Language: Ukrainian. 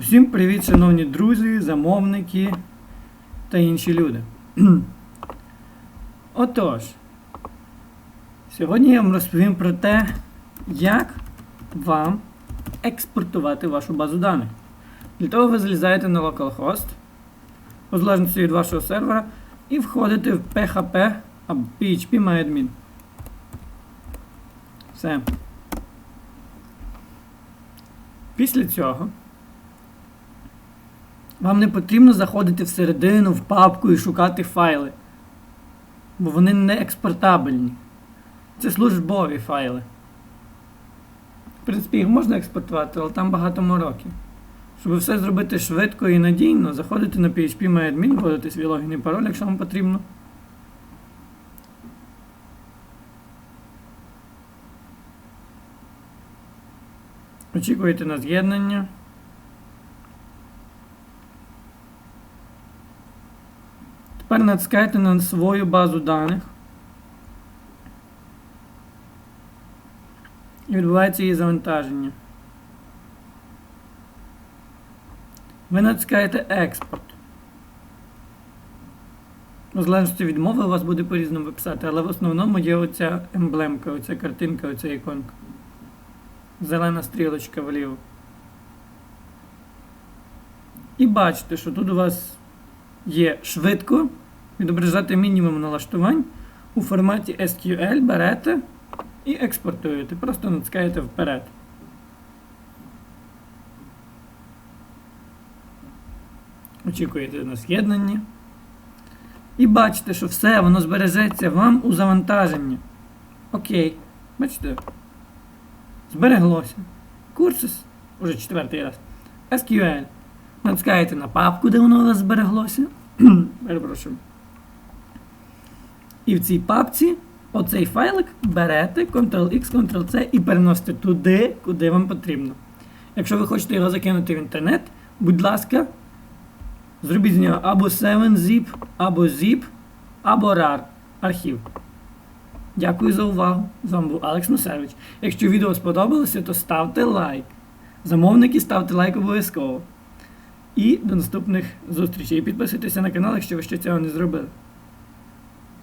Усім привіт, шановні друзі, замовники та інші люди. Отож, сьогодні я вам розповім про те, як вам експортувати вашу базу даних. Для того ви залізаєте на localhost, у залежності від вашого сервера, і входите в PHP або PHP Все. Після цього вам не потрібно заходити всередину в папку і шукати файли. Бо вони не експортабельні. Це службові файли. В принципі, їх можна експортувати, але там багато мороків. Щоб все зробити швидко і надійно, заходите на PHP вводите свій логін і пароль, якщо вам потрібно. Очікуєте на з'єднання. Тепер натискайте на свою базу даних. І відбувається її завантаження. Ви натискаєте експорт. У залежності від мови у вас буде по-різному виписати, але в основному є оця емблемка, оця картинка, оця іконка. Зелена стрілочка вліво. І бачите, що тут у вас є швидко відображати мінімум налаштувань у форматі SQL берете і експортуєте. Просто натискаєте вперед. Очікуєте на з'єднання. І бачите, що все воно збережеться вам у завантаженні. Окей. Бачите? Збереглося. Курсис, уже четвертий раз. SQL. Натискаєте на папку, де воно у вас збереглося. Перепрошую. І в цій папці оцей файлик берете Ctrl-X, Ctrl-C і переносите туди, куди вам потрібно. Якщо ви хочете його закинути в інтернет, будь ласка, зробіть з нього або 7zip, або zip, або RAR архів. Дякую за увагу. З вами був Алекс Носевич. Якщо відео сподобалося, то ставте лайк. Замовники ставте лайк обов'язково. І до наступних зустрічей. Підписуйтеся на канал, якщо ви ще цього не зробили.